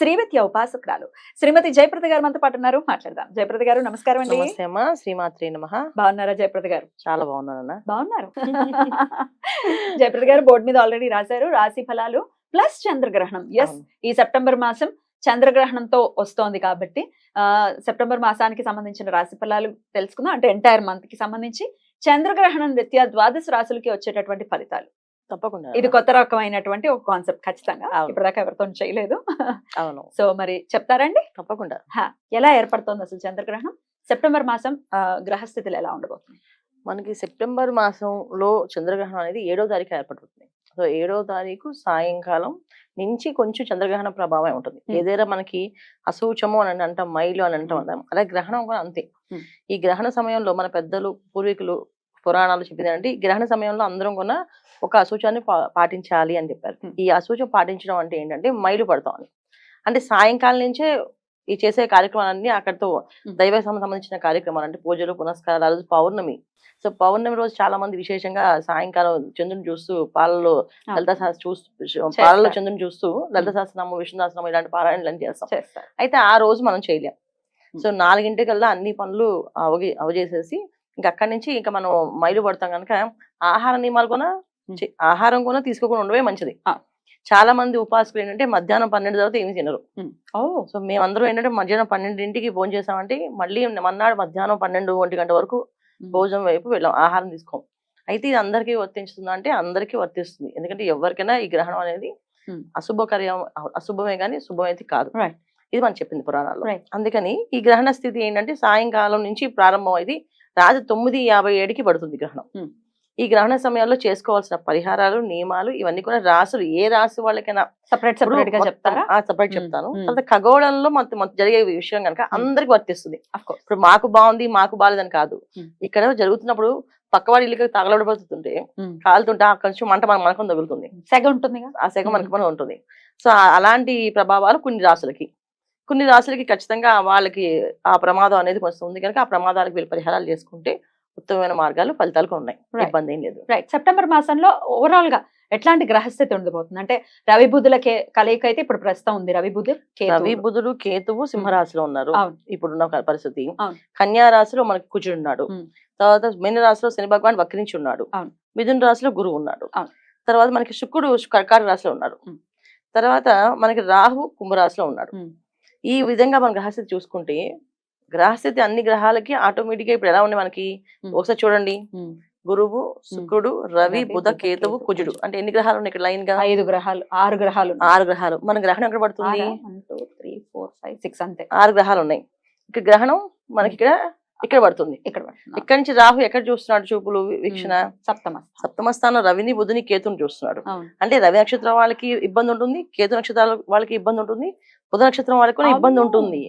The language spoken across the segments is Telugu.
Srividya ఉపాసకురాలు. శ్రీమతి జయప్రద గారు మనతో పాటు ఉన్నారు. మాట్లాడదాం. జయప్రద గారు నమస్కారం అండి. నమస్తే అమ్మా. శ్రీమాత్రి నమ. బాగున్నారా జయప్రద గారు? చాలా బాగున్నానన్నా బాగున్నారు. జయప్రద గారు బోర్డు మీద ఆల్రెడీ రాశారు. రాశి ఫలాలు ప్లస్ చంద్రగ్రహణం. ఎస్. ఈ సెప్టెంబర్ మాసం చంద్రగ్రహణంతో వస్తోంది కాబట్టి ఆ సెప్టెంబర్ మాసానికి సంబంధించిన రాశి ఫలాలు తెలుసుకుందాం. అంటే ఎంటైర్ మంత్కి సంబంధించి చంద్రగ్రహణం రీత్యా ద్వాదశ రాశులకి వచ్చేటటువంటి ఫలితాలు. తప్పకుండా. ఇది కొత్త రకమైనటువంటి ఒక కాన్సెప్ట్ ఖచ్చితంగా. ఇప్పటిదాకా ఎవరితో చేయలేదు. అవును. సో మరి చెప్తారండి? తప్పకుండా. ఎలా ఏర్పడుతోంది అసలు చంద్రగ్రహణం? సెప్టెంబర్ మాసం గ్రహస్థితులు ఎలా ఉండబోతుంది మనకి సెప్టెంబర్ మాసంలో చంద్రగ్రహణం అనేది ఏడో తారీఖు ఏర్పడుతుంది. సో ఏడో తారీఖు సాయంకాలం నుంచి కొంచెం చంద్రగ్రహణ ప్రభావం ఉంటుంది. ఏదైనా మనకి అసూచము అని అంటాం మైలు అని అంటాం. అలాగే గ్రహణం కూడా అంతే. ఈ గ్రహణ సమయంలో మన పెద్దలు పూర్వీకులు పురాణాలు చెప్పింది అంటే ఈ గ్రహణ సమయంలో అందరం కూడా ఒక అసూచాన్ని పాటించాలి అని చెప్పారు. ఈ అసూచం పాటించడం అంటే ఏంటంటే మైలు పడతాం అని. అంటే సాయంకాలం నుంచే ఈ చేసే కార్యక్రమాలన్నీ అక్కడితో. దైవ సంబంధించిన కార్యక్రమాలు అంటే పూజలు పునస్కారాలు ఆ రోజు పౌర్ణమి. సో పౌర్ణమి రోజు చాలా మంది విశేషంగా సాయంకాలం చంద్రుని చూస్తూ పాలలో లలిత శాస్త్ర చూస్తూ పాలలో చంద్రుని చూస్తూ లలిత శాస్త్రనామం విష్ణుదాసనామం ఇలాంటి పారాయణలు చేస్తాం. అయితే ఆ రోజు మనం చేయలేం. సో నాలుగింటికల్లా అన్ని పనులు అవగి అవజేసేసి ఇంకా అక్కడి నుంచి ఇంకా మనం మైలు పడతాం కనుక ఆహార నియమాలు కూడా ఆహారం కూడా తీసుకోకుండా ఉండవే మంచిది. చాలా మంది ఉపాసకులు ఏంటంటే మధ్యాహ్నం పన్నెండు తర్వాత ఏమి తినరు. సో మేమందరం ఏంటంటే మధ్యాహ్నం పన్నెండింటికి భోజనం చేసామంటే మళ్ళీ మన్నాడు మధ్యాహ్నం పన్నెండు ఒంటి గంట వరకు భోజనం వైపు వెళ్ళాం ఆహారం తీసుకోం. అయితే ఇది అందరికీ వర్తించుతుందా అంటే అందరికీ వర్తిస్తుంది. ఎందుకంటే ఎవరికైనా ఈ గ్రహణం అనేది. అశుభకర్యం అశుభమే కానీ శుభమైతే కాదు. ఇది మనం చెప్పింది పురాణాల్లో. అందుకని ఈ గ్రహణ స్థితి ఏంటంటే సాయంకాలం నుంచి ప్రారంభం అయింది. రాత్రి తొమ్మిది యాభై ఏడుకి పడుతుంది గ్రహణం. ఈ గ్రహణ సమయంలో చేసుకోవాల్సిన పరిహారాలు నియమాలు ఇవన్నీ కూడా రాసులు ఏ రాశి వాళ్ళకైనా సపరేట్ సపరేట్గా చెప్తారా? సపరేట్. చెప్తాను. తర్వాత ఖగోళంలో మన జరిగే విషయం కనుక అందరికి వర్తిస్తుంది. ఇప్పుడు మాకు బాగుంది మాకు బాగాలేదని కాదు. ఇక్కడ జరుగుతున్నప్పుడు పక్కవాడి ఇల్లుకి తగలబడిపోతుంటే కాలుతుంటే ఆ కొంచెం మంట మన మనకం తగులుతుంది. సెగ ఉంటుందిగా? ఆ సెగ. మనకి మనం ఉంటుంది సో అలాంటి ప్రభావాలు కొన్ని రాసులకి కొన్ని రాసులకి ఖచ్చితంగా వాళ్ళకి ఆ ప్రమాదం అనేది కొంచెం ఉంది కనుక ఆ ప్రమాదాలకు వీళ్ళు పరిహారాలు చేసుకుంటే ఉత్తమమైన మార్గాలు ఫలితాలు ఉన్నాయి. ఇబ్బంది ఏం లేదు రైట్ సెప్టెంబర్ మాసంలో ఓవరాల్గా ఎట్లాంటి గ్రహస్థితి ఉండబోతుంది అంటే రవి బుధుల కలయిక అయితే ఇప్పుడు ప్రస్తుతం ఉంది రవి బుధు. రవి బుధుడు కేతువు సింహరాశిలో ఉన్నారు. ఇప్పుడున్న పరిస్థితి. కన్యా రాశిలో మనకి కుజుడు ఉన్నాడు. తర్వాత మీన రాశిలో శని భగవాన్ వక్రించి ఉన్నాడు. మిథున రాశిలో గురువు ఉన్నాడు. తర్వాత మనకి శుక్రుడు కర్కాటక రాశిలో ఉన్నాడు. తర్వాత మనకి రాహు కుంభరాశిలో ఉన్నాడు. ఈ విధంగా మన గ్రహస్థితి చూసుకుంటే గ్రహస్థితి అన్ని గ్రహాలకి ఆటోమేటిక్గా ఇప్పుడు ఎలా ఉంది మనకి. ఒకసారి చూడండి. గురువు శుక్రుడు రవి బుధ కేతువు కేతు, కుజుడు. అంటే ఎన్ని గ్రహాలు ఉన్నాయి ఇక్కడ లైన్గా ఐదు గ్రహాలు ఆరు గ్రహాలు. ఆరు గ్రహాలు. మన గ్రహణం ఎక్కడ పడుతుంది? two, three, four, five, six అంతే. ఆరు గ్రహాలు ఉన్నాయి. ఇక్కడ గ్రహణం మనకి ఇక్కడ ఇక్కడ పడుతుంది ఇక్కడ. ఇక్కడి నుంచి రాహు ఎక్కడ చూస్తున్నాడు చూపులు వీక్షణ సప్తమ సప్తమ స్థానం రవిని బుధుని కేతుని చూస్తున్నాడు అంటే రవి నక్షత్రం వాళ్ళకి ఇబ్బంది ఉంటుంది కేతు నక్షత్రాల వాళ్ళకి ఇబ్బంది ఉంటుంది బుధ నక్షత్రం వాళ్ళకి కూడా ఇబ్బంది. ఉంటుంది.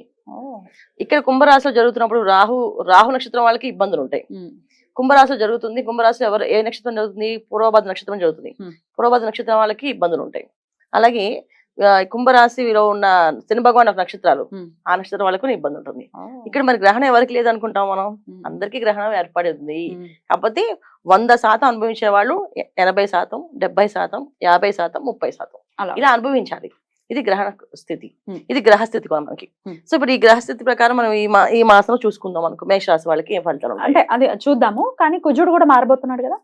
ఇక్కడ కుంభరాశిలో జరుగుతున్నప్పుడు రాహు రాహు నక్షత్రం వాళ్ళకి ఇబ్బందులు ఉంటాయి. కుంభరాశిలో జరుగుతుంది కుంభరాశిలో ఎవరు ఏ నక్షత్రం జరుగుతుంది పూర్వభద్ర నక్షత్రం జరుగుతుంది. పూర్వభద్ర నక్షత్రం వాళ్ళకి ఇబ్బందులు ఉంటాయి అలాగే కుంభరాశిలో ఉన్న శని భగవాన్ నక్షత్రాలు. ఆ నక్షత్రం వాళ్ళకు ఇబ్బంది ఉంటుంది. ఇక్కడ మరి గ్రహణం ఎవరికి లేదనుకుంటాం మనం. అందరికీ గ్రహణం ఏర్పడింది. కాకపోతే వంద శాతం అనుభవించే వాళ్ళు ఎనభై శాతం డెబ్బై శాతం యాభై శాతం ముప్పై శాతం ఇలా అనుభవించాలి ఇది గ్రహణ స్థితి. ఇది గ్రహస్థితి కూడా మనకి. సో ఇప్పుడు ఈ గ్రహస్థితి ప్రకారం మనం ఈ మా ఈ మాసంలో చూసుకుందాం అనుకో మేషరాశి వాళ్ళకి ఏం ఫలితాలు అంటే అది చూద్దాము కానీ కుజుడు కూడా మారబోతున్నాడు కదా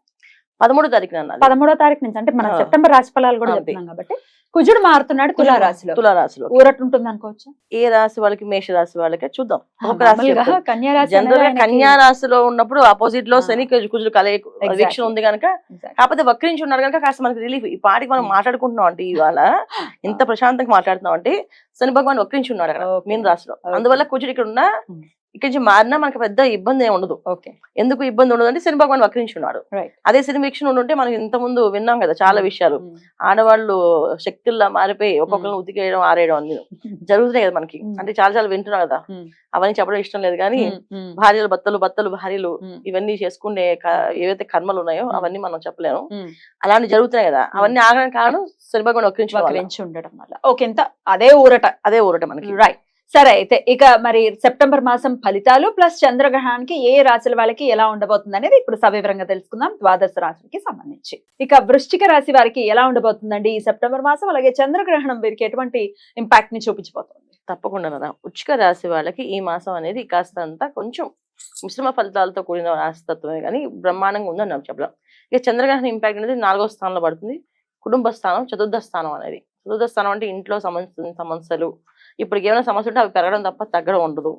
పదమూడో అన్నది పదమూడో తారీఖు నుంచి అంటే మనం. సెప్టెంబర్ రాశి ఫలాలు కూడా. చెప్తున్నాం కాబట్టి కుజుడు మారుతున్నాడు తులా రాశిలో తులారాశిలో ఊరట ఉంటుంది అనుకోవచ్చు ఏ రాశి వాళ్ళకి మేష రాశి వాళ్ళకి చూద్దాం ఒక రాశి. కన్యా రాశిలో ఉన్నప్పుడు ఆపోజిట్లో. శని కుజు- కుజులు కలయిక. వీక్షణ ఉంది కనుక. కాకపోతే వక్రించి ఉన్నారు కనుక కాస్త మనకి రిలీఫ్ ఈ పాటికి మనం Hmm. మాట్లాడుకుంటున్నాం అంటే ఇవాళ ఇంత ప్రశాంతంగా మాట్లాడుతున్నాం అంటే శని భగవాన్ వక్రించి ఉన్నాడు అక్కడ. మీన రాశిలో. అందువల్ల కుజుడు ఇక్కడ ఉన్న Hmm. ఇక్కడి నుంచి మారినా మనకి పెద్ద ఇబ్బంది ఏమి ఉండదు. ఓకే. ఎందుకు ఇబ్బంది ఉండదు అంటే శని భగవాన్ వక్రించున్నాడు. అదే శని వీక్షణ ఉంటే మనం ఇంత ముందు విన్నాం కదా చాలా విషయాలు. ఆడవాళ్ళు శక్తుల్లా మారిపోయి ఒక్కొక్కరిని ఉతికేయడం ఆరేయడం అన్ని జరుగుతున్నాయి కదా మనకి. అంటే చాలా చాలా వింటున్నాం కదా. అవన్నీ చెప్పడం ఇష్టం లేదు కానీ భార్యలు భర్తలు భర్తలు భార్యలు ఇవన్నీ చేసుకునే ఏవైతే కర్మలు ఉన్నాయో. అవన్నీ మనం చెప్పలేము. అలాంటి జరుగుతున్నాయి కదా. అవన్నీ ఆగడానికి కారణం శని భగవాన్. వక్రించి ఉండడం వల్ల. ఓకే ఎంత అదే ఊరట. అదే ఊరట మనకి. రైట్ సరే అయితే ఇక మరి సెప్టెంబర్ మాసం ఫలితాలు ప్లస్ చంద్రగ్రహణానికి ఏ రాశుల వాళ్ళకి ఎలా ఉండబోతుంది అనేది ఇప్పుడు సవివరంగా తెలుసుకుందాం. ద్వాదశ రాశులకి సంబంధించి. ఇక వృశ్చిక రాశి వారికి ఎలా ఉండబోతుందండి? ఈ సెప్టెంబర్ మాసం అలాగే చంద్రగ్రహణం వీరికి ఎటువంటి ఇంపాక్ట్ని చూపించబోతుంది? తప్పకుండా ఉచ్చిక రాశి వాళ్ళకి ఈ మాసం అనేది కాస్త అంతా కొంచెం మిశ్రమ ఫలితాలతో కూడిన రాశితత్వమే కానీ బ్రహ్మాండంగా ఉందని నాకు చెప్పడం ఇక చంద్రగ్రహణ ఇంపాక్ట్ అనేది నాలుగో స్థానంలో పడుతుంది. కుటుంబ స్థానం చతుర్థ స్థానం అనేది. చతుర్థ స్థానం అంటే ఇంట్లో సమస్య సమస్యలు ఇప్పుడు ఏమైనా సమస్య ఉంటే అవి పెరగడం తప్ప తగ్గడం ఉండదు.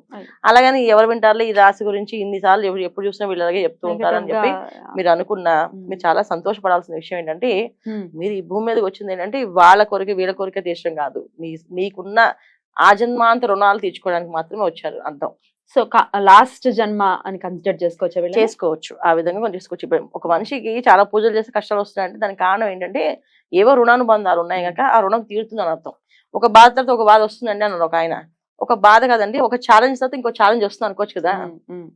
అలాగని ఎవరు వింటారులే ఈ రాశి గురించి ఇన్నిసార్లు ఎప్పుడు ఎప్పుడు చూసినా వీళ్ళు అలాగే చెప్తూ ఉంటారని చెప్పి మీరు అనుకున్నా. మీరు చాలా సంతోషపడాల్సిన విషయం ఏంటంటే మీరు ఈ భూమి మీదకి వచ్చింది ఏంటంటే వాళ్ళ కొరిక వీళ్ళ కొరిక తీర్చడం కాదు. మీ మీకున్న ఆజన్మాంత రుణాలు తీర్చుకోవడానికి మాత్రమే వచ్చారు అర్థం. సో లాస్ట్ జన్మ అని కన్సిడర్ చేసుకోవచ్చు? చేసుకోవచ్చు. ఆ విధంగా మనం చేసుకోవచ్చు. ఇప్పుడు ఒక మనిషికి చాలా పూజలు చేస్తే కష్టాలు వస్తున్నాయంటే దానికి కారణం ఏంటంటే ఏవో రుణానుబంధాలు ఉన్నాయి కనుక ఆ రుణం తీరుతుంది అని అర్థం. ఒక బాధ తర్వాత ఒక బాధ వస్తుందండి అన్నాడు ఒక ఆయన. ఒక బాధ కదండి ఒక ఛాలెంజ్ తర్వాత ఇంకో ఛాలెంజ్ వస్తుంది అనుకోవచ్చు కదా.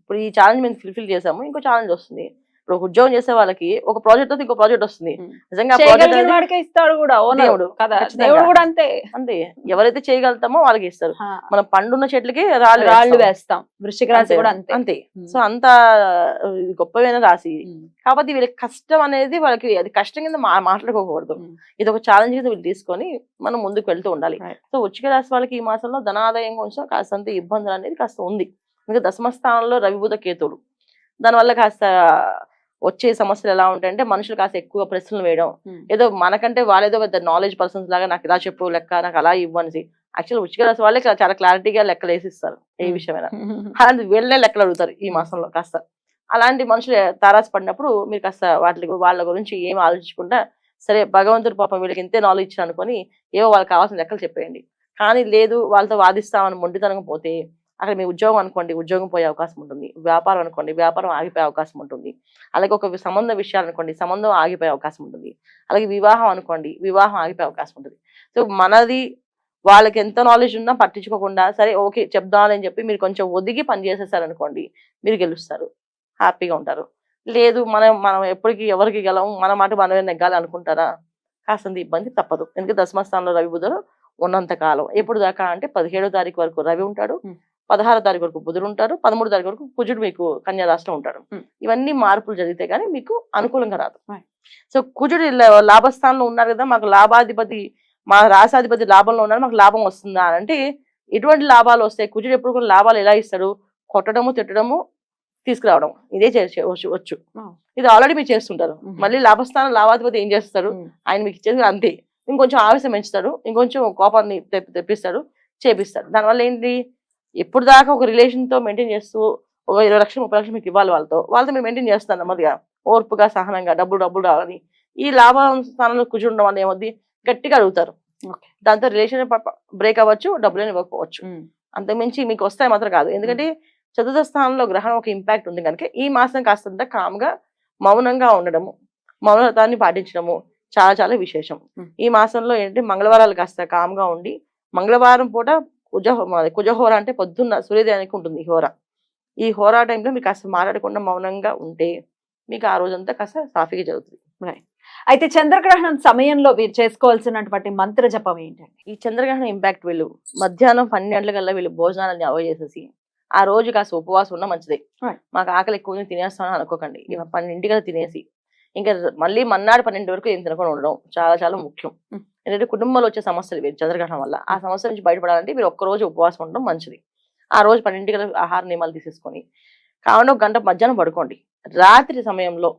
ఇప్పుడు ఈ ఛాలెంజ్ మేము ఫుల్ఫిల్ చేసాము ఇంకో ఛాలెంజ్ వస్తుంది. ఇప్పుడు ఒక ఉద్యోగం చేసే వాళ్ళకి ఒక ప్రాజెక్ట్ ఇంకో ప్రాజెక్ట్ వస్తుంది. నిజంగా ఇస్తాడు కూడా దేవుడు. కదా ఖచ్చితంగా. దేవుడు కూడా అంతే అంతే ఎవరైతే చేయగలుగుతామో వాళ్ళకి ఇస్తారు మనం పండున్న చెట్లకి రాళ్ళు రాళ్ళు వేస్తాం. వృశ్చిక రాశి. కూడా అంతే అంతే సో అంత గొప్పమైన రాశి కాబట్టి వీళ్ళకి కష్టం అనేది వాళ్ళకి అది కష్టం కింద మాట్లాడుకోకూడదు. ఇది ఒక ఛాలెంజ్ కింద వీళ్ళు తీసుకొని మనం ముందుకు వెళ్తూ ఉండాలి. సో ఉచ్చిక రాశి వాళ్ళకి ఈ మాసంలో ధనాదాయం కొంచెం కాస్తంత ఇబ్బందులు అనేది కాస్త ఉంది ఇంకా దశమ స్థానంలో రవిబుధ కేతువులు దానివల్ల కాస్త వచ్చే సమస్యలు ఎలా ఉంటాయంటే మనుషులు కాస్త ఎక్కువ ప్రశ్నలు వేయడం. ఏదో మనకంటే వాళ్ళేదో పెద్ద నాలెడ్జ్ పర్సన్స్ లాగా నాకు ఇలా చెప్పు లెక్క నాకు అలా ఇవ్వనిసి యాక్చువల్ ఉచిక రాశి వాళ్ళే చాలా క్లారిటీగా లెక్కలు వేసిస్తారు ఏ. విషయమైనా. అలాంటి వీళ్ళనే లెక్కలు అడుగుతారు ఈ మాసంలో కాస్త. అలాంటి మనుషులు తారాసి పడినప్పుడు మీరు కాస్త వాటి వాళ్ళ గురించి ఏం ఆలోచించకుండా సరే భగవంతుడు పాపం వీళ్ళకి ఇంతే నాలెడ్జ్ ఇచ్చారు అనుకొని ఏవో వాళ్ళకి కావాల్సిన లెక్కలు చెప్పేయండి. కానీ లేదు వాళ్ళతో వాదిస్తామని మొండితనం పోతే అక్కడ మీ ఉద్యోగం అనుకోండి ఉద్యోగం పోయే అవకాశం ఉంటుంది. వ్యాపారం అనుకోండి వ్యాపారం ఆగిపోయే అవకాశం ఉంటుంది. అలాగే ఒక సంబంధ విషయాలు అనుకోండి సంబంధం ఆగిపోయే అవకాశం ఉంటుంది. అలాగే వివాహం అనుకోండి వివాహం ఆగిపోయే అవకాశం ఉంటుంది. సో మనది వాళ్ళకి ఎంత నాలెడ్జ్ ఉన్నా పట్టించుకోకుండా సరే ఓకే చెప్దామని చెప్పి మీరు కొంచెం ఒదిగి పని చేసేసారనుకోండి మీరు గెలుస్తారు. హ్యాపీగా ఉంటారు. లేదు మనం మనం ఎప్పటికీ ఎవరికి గెలవం మన మాట మనమే నెగ్గాలి అనుకుంటారా? కాస్తంత ఇబ్బంది తప్పదు. ఎందుకంటే దశమస్థానంలో రవి బుధుడు ఉన్నంత కాలం. ఎప్పుడు దాకా అంటే పదిహేడో తారీఖు వరకు రవి ఉంటాడు. పదహారో తారీఖు వరకు బుధుడు ఉంటారు పదమూడు తారీఖు వరకు కుజుడు మీకు కన్యా రాష్ట్రం ఉంటాడు. Hmm. ఇవన్నీ మార్పులు జరిగితే కానీ మీకు అనుకూలంగా రాదు. సో కుజుడు లాభస్థానంలో ఉన్నారు కదా మాకు లాభాధిపతి మా రాసాధిపతి లాభంలో ఉన్నారు మాకు లాభం వస్తుందా అంటే ఎటువంటి లాభాలు వస్తాయి? కుజుడు ఎప్పుడు కూడా లాభాలు ఎలా ఇస్తాడు? కొట్టడము తిట్టడము తీసుకురావడం. ఇదే చే- వచ్చు. ఇది ఆల్రెడీ మీరు చేస్తుంటారు. Mhm. మళ్ళీ లాభస్థానం లాభాధిపతి ఏం చేస్తాడు? ఉమ్, ఆయన మీకు ఇచ్చేది అంతే. ఇంకొంచెం ఆవేశం పెంచుతాడు ఇంకొంచెం కోపాన్ని తెప్పి- తెప్పిస్తాడు చేపిస్తాడు. దానివల్ల ఏంటి? ఎప్పుడు దాకా ఒక రిలేషన్తో మెయింటైన్ చేస్తూ ఒక ఇరవై లక్షలు ముప్పై లక్షలు మీకు ఇవ్వాలి వాళ్ళతో. వాళ్ళతో మీరు మెయింటైన్ చేస్తాను నెమ్మదిగా. ఓర్పుగా సహనంగా డబ్బులు డబ్బులు రావాలి ఈ లాభం స్థానంలో కూర్చుండడం వల్ల ఏమవుద్ది? గట్టిగా అడుగుతారు. దాంతో రిలేషన్ బ్రేక్ అవ్వచ్చు డబ్బులు ఇవ్వకపోవచ్చు. అంతకుమించి మీకు వస్తాయి మాత్రం కాదు. ఎందుకంటే చతుర్థ స్థానంలో గ్రహణం ఒక ఇంపాక్ట్ ఉంది కనుక ఈ మాసం కాస్తంత కామ్గా మౌనంగా ఉండడము మౌనతాన్ని పాటించడము చాలా చాలా విశేషం. ఈ మాసంలో ఏంటంటే మంగళవారాలు కాస్త కామ్గా ఉండి మంగళవారం పూట కుజ మాది కుజహోర అంటే పొద్దున్న సూర్యోదయానికి ఉంటుంది ఈ హోర. ఈ హోరా టైంలో మీకు కాస్త మాట్లాడకుండా మౌనంగా ఉంటే మీకు ఆ రోజంతా కాస్త సాఫీగా జరుగుతుంది. అయితే చంద్రగ్రహణం సమయంలో వీరు చేసుకోవాల్సినటువంటి మంత్ర జపం ఏంటండి? ఈ చంద్రగ్రహణం ఇంపాక్ట్ వీళ్ళు మధ్యాహ్నం పన్నెండు గంటల కల్లా వీళ్ళు భోజనాలని అవాయిడ్ చేసేసి ఆ రోజు కాస్త ఉపవాసం ఉన్న మంచిదే. మాకు ఆకలి ఎక్కువ తినేస్తామని అనుకోకండి. పన్నెండింటికల్లా తినేసి ఇంకా మళ్ళీ మన్నాడు పన్నెండు వరకు ఏం తినకుండా ఉండడం చాలా చాలా ముఖ్యం. ఏంటంటే కుటుంబంలో వచ్చే సమస్యలు మీరు చంద్రగ్రహణం వల్ల. ఆ సమస్య నుంచి బయటపడాలంటే మీరు ఒక్కరోజు ఉపవాసం ఉండడం మంచిది. ఆ రోజు పన్నెండింటికల్లా ఆహార నియమాలు తీసేసుకొని కావున ఒక గంట మధ్యాహ్నం పడుకోండి. రాత్రి సమయంలో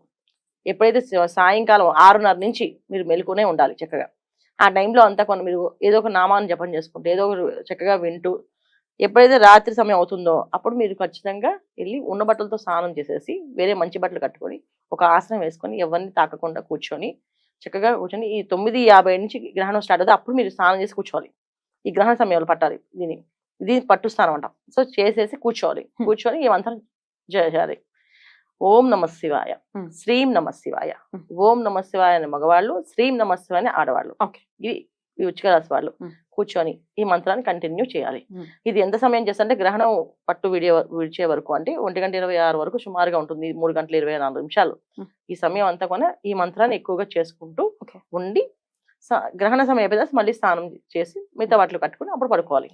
ఎప్పుడైతే సాయంకాలం ఆరున్నర నుంచి మీరు మెలుకునే ఉండాలి చక్కగా. ఆ టైంలో అంతా కొన్ని మీరు ఏదో ఒక నామాన్ని జపం చేసుకుంటే ఏదో ఒక చక్కగా వింటూ ఎప్పుడైతే రాత్రి సమయం అవుతుందో అప్పుడు మీరు ఖచ్చితంగా వెళ్ళి ఉన్న బట్టలతో స్నానం చేసేసి వేరే మంచి బట్టలు కట్టుకొని ఒక ఆసనం వేసుకొని ఎవరిని తాకకుండా కూర్చొని చక్కగా కూర్చొని ఈ తొమ్మిది యాభై నుంచి గ్రహణం స్టార్ట్ అవుతుంది. అప్పుడు మీరు స్నానం చేసి కూర్చోవాలి. ఈ గ్రహణ సమయంలో పట్టాలి దీన్ని. ఇది పట్టు స్థానం అంటాం. సో చేసేసి కూర్చోవాలి. కూర్చొని ఈ మంత్రం చేయాలి ఓం నమ శివాయ. శ్రీం నమ శివాయ. ఓం నమ శివాయ అని మగవాళ్ళు శ్రీం నమ శివాయ అని ఆడవాళ్ళు. ఇవి ఈ ఉచిక రాశి వాళ్ళు. కూర్చొని ఈ మంత్రాన్ని కంటిన్యూ చేయాలి. ఇది ఎంత సమయం చేస్తే గ్రహణం పట్టు విడియ విడిచే వరకు అంటే ఒంటి గంట ఇరవై ఆరు వరకు సుమారుగా ఉంటుంది మూడు గంటల ఇరవై నాలుగు నిమిషాలు. ఈ సమయం అంతా కూడా ఈ మంత్రాన్ని ఎక్కువగా చేసుకుంటూ. ఉండి గ్రహణ సమయం మళ్ళీ స్నానం చేసి మిగతా వాటిలో కట్టుకుని అప్పుడు పడుకోవాలి